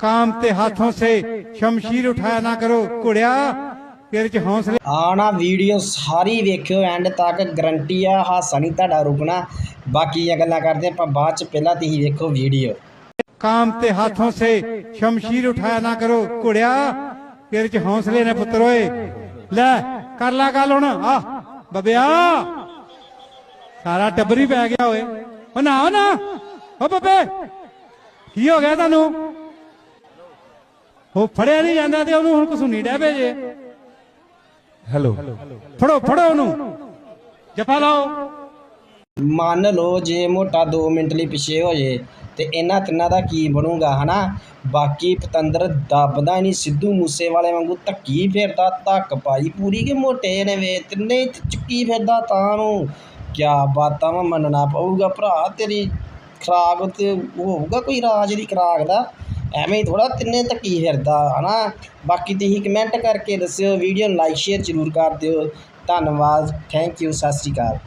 काम ते हाथों से शमशीर उठाया ना करो कुड़िया तेरे च हौसले ਆ ਨਾ ਵੀਡੀਓ ਸਾਰੀ ਵੇਖਿਓ ਐਂਡ ਤੱਕ ਗਰੰਟੀ ਆ ਹਾਸਾ ਨਹੀਂ ਤੁਹਾਡਾ ਰੁਕਣਾ ਬਾਕੀਆਂ ਗੱਲਾਂ ਕਰਦੇ ਆਪਾਂ ਬਾਅਦ ਚ ਪਹਿਲਾਂ ਤੁਸੀਂ ਵੇਖੋ ਵੀਡੀਓ काम ते हाथों से शमशीर उठाया ना करो कुड़िया तेरे च हौसले ने पुत्र ओए ले कर ला गल हुन आ बबिया ਸਾਰਾ ਟੱਬਰ ਹੀ ਪੈ ਗਿਆ ਓਏ ਓ ਨਾ ਓ ਨਾ ਓ ਬੱਬੇ ਕੀ ਹੋ ਗਿਆ ਤੁਹਾਨੂੰ ਉਹ ਫੜਿਆ ਨਹੀਂ ਜਾਂਦਾ ਤੇ ਉਹਨੂੰ ਹੁਣ ਕਸੂਨੀ ਡੈ ਭੇਜੇ ਹੈਲੋ। ਫੜੋ ਫੜੋ ਉਹਨੂੰ। ਜਫਾ ਲਾਓ। ਮੰਨ ਲਓ ਜੇ ਮੋਟਾ 2 ਮਿੰਟ ਲਈ ਪਿੱਛੇ ਹੋ ਜੇ ਤੇ ਇਹਨਾਂ ਤਿੰਨਾਂ ਦਾ ਕੀ ਬਣੂਗਾ ਹਨਾ? ਬਾਕੀ ਪਤੰਦਰ ਦੱਬਦਾ ਨਹੀਂ ਸਿੱਧੂ ਮੂਸੇ ਵਾਲੇ ਵਾਂਗੂ ਧੱਕੀ ਫਿਰਦਾ ਧੱਕ ਪਾਈ ਪੂਰੀ ਕਿ ਮੋਟੇ ਨੇ ਵੇ ਤਿੰਨੇ ਚੁੱਕੀ ਫਿਰਦਾ ਤਾਂ ਨੂੰ। ਕਿਆ ਬਾਤਾਂ ਵਾ ਮੰਨਣਾ ਪਊਗਾ ਭਰਾ ਤੇਰੀ ਖਰਾਕ ਤੇ ਹੋਊਗਾ ਕੋਈ ਰਾਜ ਦੀ ਖਰਾਕ ਦਾ? ਐਵੇਂ ਹੀ ਥੋੜਾ ਤਿੰਨੇ ਧੱਕੀ ਫਿਰਦਾ, ਹਨਾ? ਬਾਕੀ ਤੁਸੀਂ ਕਮੈਂਟ ਕਰਕੇ ਦੱਸਿਓ ਵੀਡੀਓ ਨੂੰ ਲਾਈਕ ਸ਼ੇਅਰ ਜ਼ਰੂਰ ਕਰ ਦਿਓ। ਧੰਨਵਾਦ ਥੈਂਕ ਯੂ ਸਤਿ ਸ਼੍ਰੀ ਅਕਾਲ।